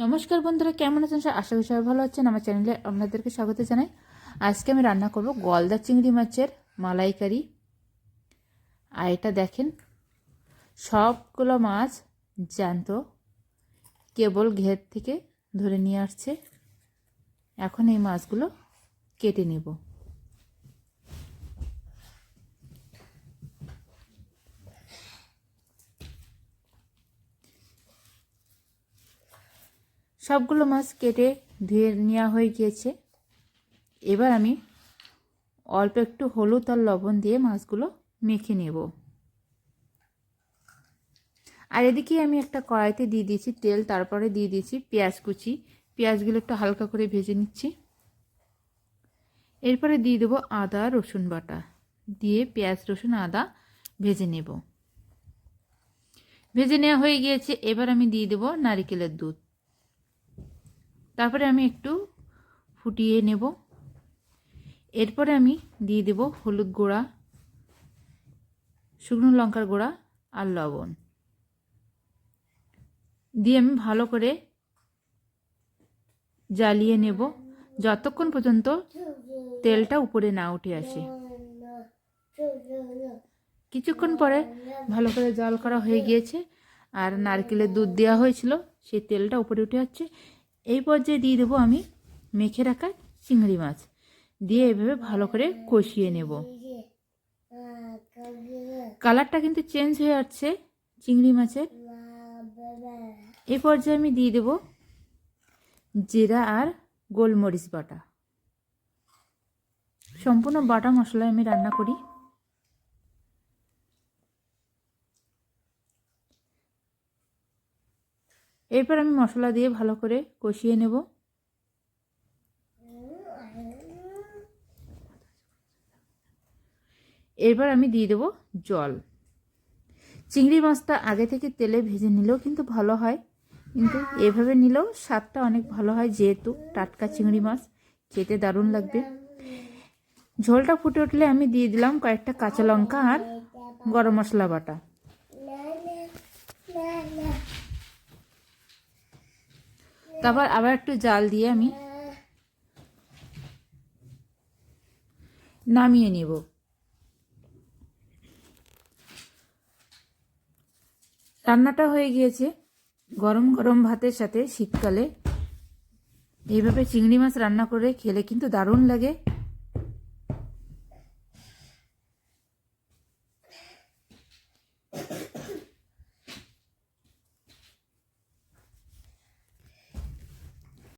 নমস্কার বন্ধুরা, কেমন আছেন? সব? আশা করি সবাই ভালো আছেন। আমার চ্যানেলে আপনাদেরকে স্বাগত জানাই। আজকে আমি রান্না করব গলদা চিংড়ি মাছের মালাইকারি। আর এটা দেখেন, সবগুলো মাছ জ্যান্ত, কেবল ঘের থেকে ধরে নিয়ে আসছে। এখন এই মাছগুলো কেটে নেব। সবগুলো মাছ কেটে ধুয়ে নেওয়া হয়ে গিয়েছে। এবার আমি অল্প একটু হলুদ আর লবণ দিয়ে মাছগুলো মেখে নেব। আর এদিকে আমি একটা কড়াইতে দিয়ে দিয়েছি তেল, তারপরে দিয়ে দিয়েছি পেঁয়াজ কুচি। পেঁয়াজগুলো একটু হালকা করে ভেজে নিচ্ছি। এরপরে দিয়ে দেবো আদা, রসুন বাটা। দিয়ে পেঁয়াজ, রসুন, আদা ভেজে নেব। ভেজে নেওয়া হয়ে গিয়েছে। এবার আমি দিয়ে দেবো নারিকেলের দুধ। তারপরে আমি একটু ফুটিয়ে নেব। এরপরে আমি দিয়ে দেব হলুদ গুঁড়া, শুকনো লঙ্কার গুঁড়া আর লবণ। দিয়ে আমি ভালো করে জ্বালিয়ে নেব। যতক্ষণ পর্যন্ত তেলটা উপরে না উঠে আসে। কিছুক্ষণ পরে ভালো করে জল করা হয়ে গিয়েছে। আর নারকেলের দুধ দেওয়া হয়েছিল, সেই তেলটা উপরে উঠে যাচ্ছে এই পর্যায়ে দিয়ে দেবো আমি মেখে রাখা চিংড়ি মাছ। দিয়ে এভাবে ভালো করে কষিয়ে নেব। কালারটা কিন্তু চেঞ্জ হয়ে যাচ্ছে চিংড়ি মাছের। এই পর্যায়ে আমি দিয়ে দেব জিরা আর গোলমরিচ বাটা। সম্পূর্ণ বাটা মশলায় আমি রান্না করি। এরপর আমি মশলা দিয়ে ভালো করে কষিয়ে নেব। এরপর আমি দিয়ে দেবো জল। চিংড়ি মাছটা আগে থেকে তেলে ভেজে নিলেও কিন্তু ভালো হয়। কিন্তু এভাবে নিলেও স্বাদটা অনেক ভালো হয় যেহেতু টাটকা চিংড়ি মাছ, খেতে দারুণ লাগবে। ঝোলটা ফুটে উঠলে আমি দিয়ে দিলাম কয়েকটা কাঁচা লঙ্কা আর গরম মশলা বাটা। তারপর আবার একটু জাল দিয়ে আমি নামিয়ে নেব। রান্নাটা হয়ে গিয়েছে। গরম গরম ভাতের সাথে শীতকালে। এইভাবে চিংড়ি মাছ রান্না করে খেলে কিন্তু দারুণ লাগে।